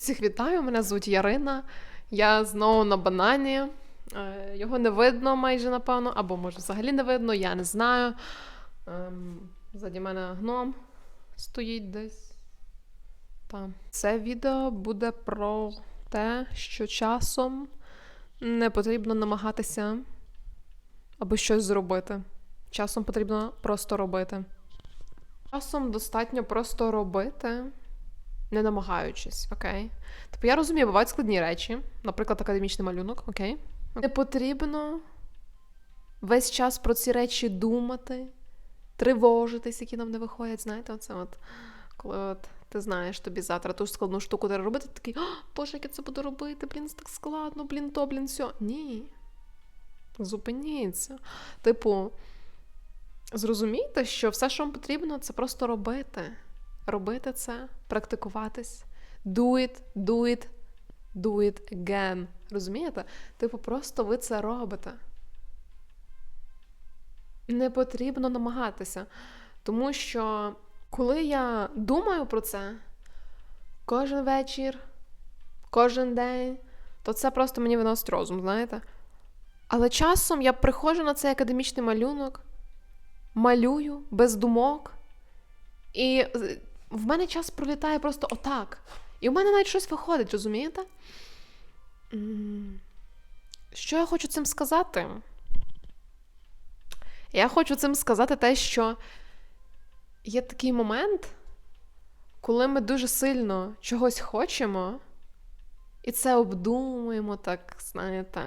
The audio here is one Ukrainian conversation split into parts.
Всіх вітаю, мене звуть Ярина. Я знову на банані. Е, Його не видно майже, напевно, або може взагалі не видно, я не знаю. Ем, Ззаді мене гном стоїть десь. Там. Це відео буде про те, що часом не потрібно намагатися аби щось зробити. Часом потрібно просто робити. Часом достатньо просто робити, не намагаючись, окей? Тобто я розумію, бувають складні речі, наприклад, академічний малюнок, окей? Не потрібно весь час про ці речі думати, тривожитись, які нам не виходять. Знаєте, оце от коли от ти знаєш, тобі завтра ту складну штуку треба робити, ти такий, «О, Боже, як я це буду робити, блін, це так складно, блін, то, блін, сьо. Ні. Зупиніться. Типу, зрозумійте, що все, що вам потрібно, це просто робити. Робити це, практикуватись. Do it, do it, do it again. Розумієте? Типу, просто ви це робите. Не потрібно намагатися. Тому що, коли я думаю про це кожен вечір, кожен день, то це просто мені виносить розум, знаєте? Але часом я приходжу на цей академічний малюнок, малюю без думок, і в мене час пролітає просто отак. І в мене навіть щось виходить, розумієте? Що я хочу цим сказати? Я хочу цим сказати те, що є такий момент, коли ми дуже сильно чогось хочемо, і це обдумуємо, так, знаєте,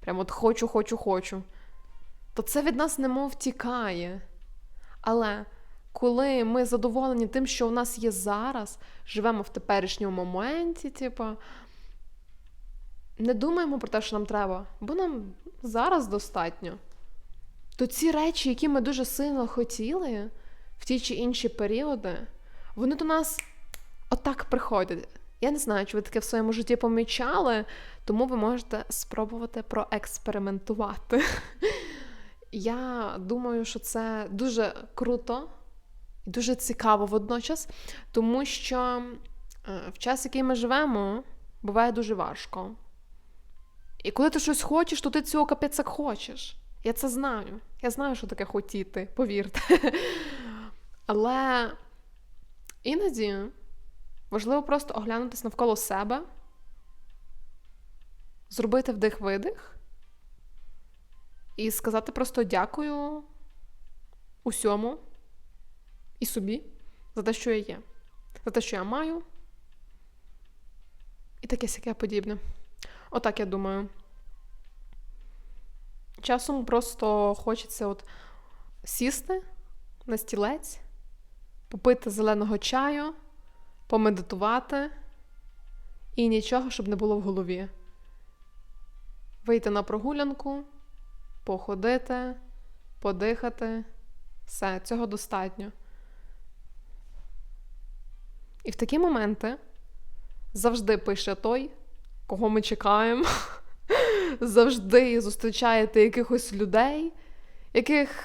прямо от хочу, хочу, хочу, то це від нас немов тікає. Але коли ми задоволені тим, що у нас є зараз, живемо в теперішньому моменті, типу, не думаємо про те, що нам треба, бо нам зараз достатньо. То ці речі, які ми дуже сильно хотіли в ті чи інші періоди, вони до нас отак приходять. Я не знаю, чи ви таке в своєму житті помічали, тому ви можете спробувати проекспериментувати. Я думаю, що це дуже круто і дуже цікаво водночас, тому що е, в час, який ми живемо, буває дуже важко. І коли ти щось хочеш, то ти цього капець як хочеш. Я це знаю. Я знаю, що таке хотіти, повірте. Але іноді важливо просто оглянутися навколо себе, зробити вдих-видих і сказати просто дякую усьому і собі за те, що я є, за те, що я маю, і таке сяке подібне. Отак я думаю. Часом просто хочеться от сісти на стілець, попити зеленого чаю, помедитувати і нічого, щоб не було в голові. Вийти на прогулянку, походити, подихати. Все, цього достатньо. І в такі моменти завжди пише той, кого ми чекаємо. Завжди зустрічаєте якихось людей, яких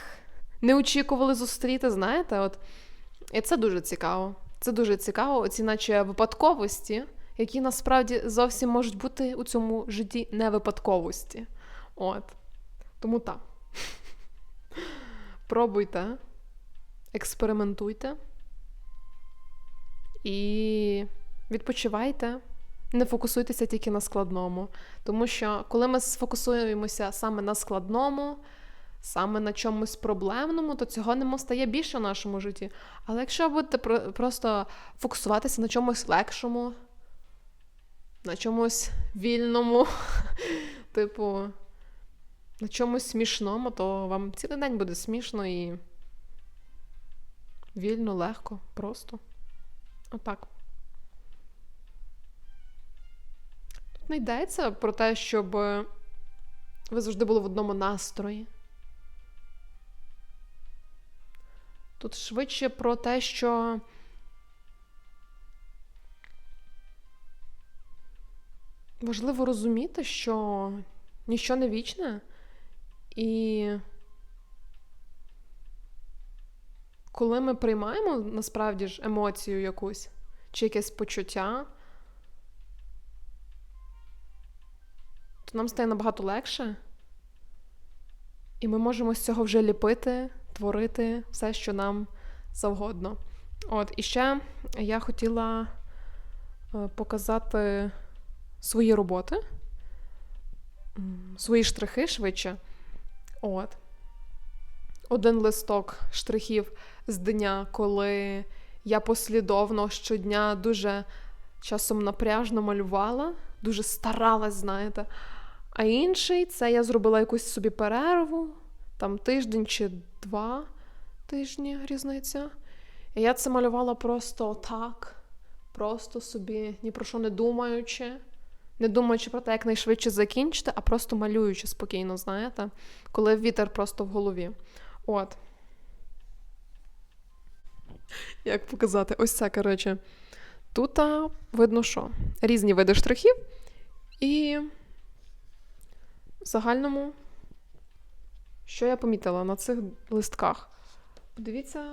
не очікували зустріти, знаєте, от. І це дуже цікаво. Це дуже цікаво, оці наче випадковості, які насправді зовсім можуть бути у цьому житті не випадковості. От. Тому так. Пробуйте, експериментуйте і відпочивайте. Не фокусуйтеся тільки на складному. Тому що коли ми сфокусуємося саме на складному, саме на чомусь проблемному, то цього не стає більше в нашому житті. Але якщо будете просто фокусуватися на чомусь легшому, на чомусь вільному, типу, на чомусь смішному, то вам цілий день буде смішно і вільно, легко, просто. Отак. Тут не йдеться про те, щоб ви завжди були в одному настрої. Тут швидше про те, що важливо розуміти, що ніщо не вічне, і коли ми приймаємо насправді ж емоцію якусь чи якесь почуття, то нам стає набагато легше, і ми можемо з цього вже ліпити, творити все, що нам завгодно. От, і ще я хотіла е, показати свої роботи, свої штрихи швидше. От. Один листок штрихів з дня, коли я послідовно щодня дуже часом напряжно малювала, дуже старалась, знаєте. А інший це я зробила якусь собі перерву, там тиждень чи два тижні різниця. І я це малювала просто так, просто собі, ні про що не думаючи, не думаючи про те, як найшвидше закінчити, а просто малюючи спокійно, знаєте, коли вітер просто в голові. От. Як показати? Ось це, коротше. Тут видно, що різні види штрихів, і в загальному, що я помітила на цих листках? Подивіться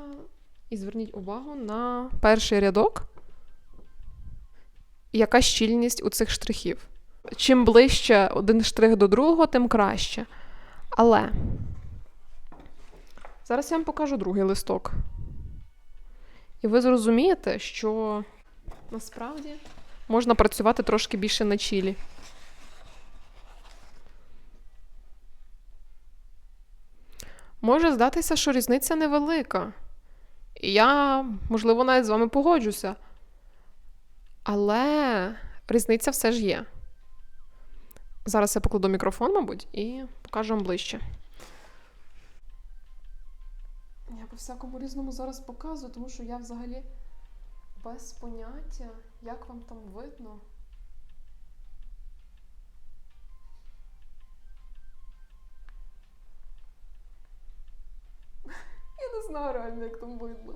і зверніть увагу на перший рядок, яка щільність у цих штрихів. Чим ближче один штрих до другого, тим краще. Але зараз я вам покажу другий листок. І ви зрозумієте, що насправді можна працювати трошки більше на чілі. Може здатися, що різниця невелика. І я, можливо, навіть з вами погоджуся. Але різниця все ж є. Зараз я покладу мікрофон, мабуть, і покажу вам ближче. Всякому різному зараз показую, тому що я взагалі без поняття, як вам там видно. Я не знаю реально, як там видно.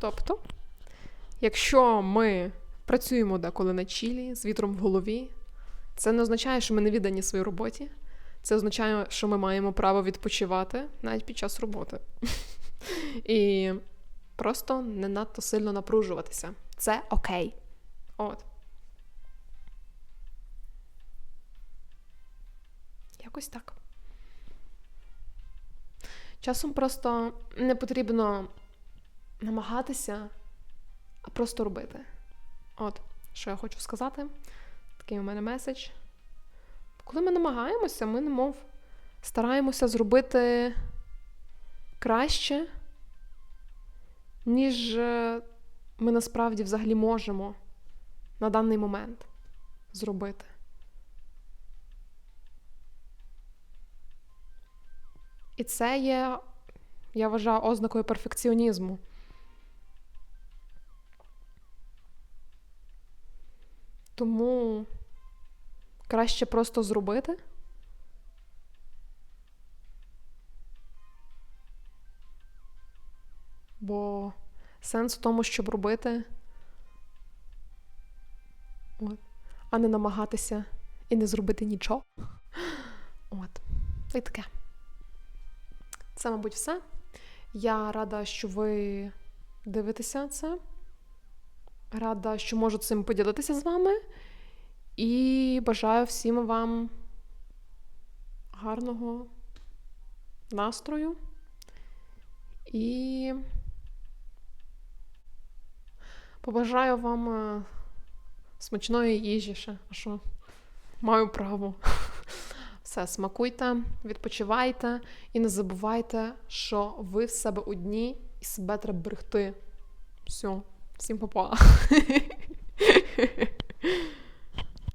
Тобто, якщо ми працюємо деколи на чілі з вітром в голові, це не означає, що ми не віддані своїй роботі. Це означає, що ми маємо право відпочивати навіть під час роботи. І просто не надто сильно напружуватися. Це окей. От. Якось так. Часом просто не потрібно намагатися, а просто робити. От, що я хочу сказати. Такий у мене меседж. Коли ми намагаємося, ми немов стараємося зробити краще, ніж е, ми насправді взагалі можемо на даний момент зробити. І це є, я вважаю, ознакою перфекціонізму. Тому краще просто зробити. Бо сенс в тому, щоб робити, От. а не намагатися і не зробити нічого. От. І таке. Це, мабуть, все. Я рада, що ви дивитеся це. Рада, що можу цим поділитися з вами. І бажаю всім вам гарного настрою. І побажаю вам е, смачної їжі ще, а що маю право. Все, смакуйте, відпочивайте і не забувайте, що ви в себе одні і себе треба берегти. Все, всім па-па.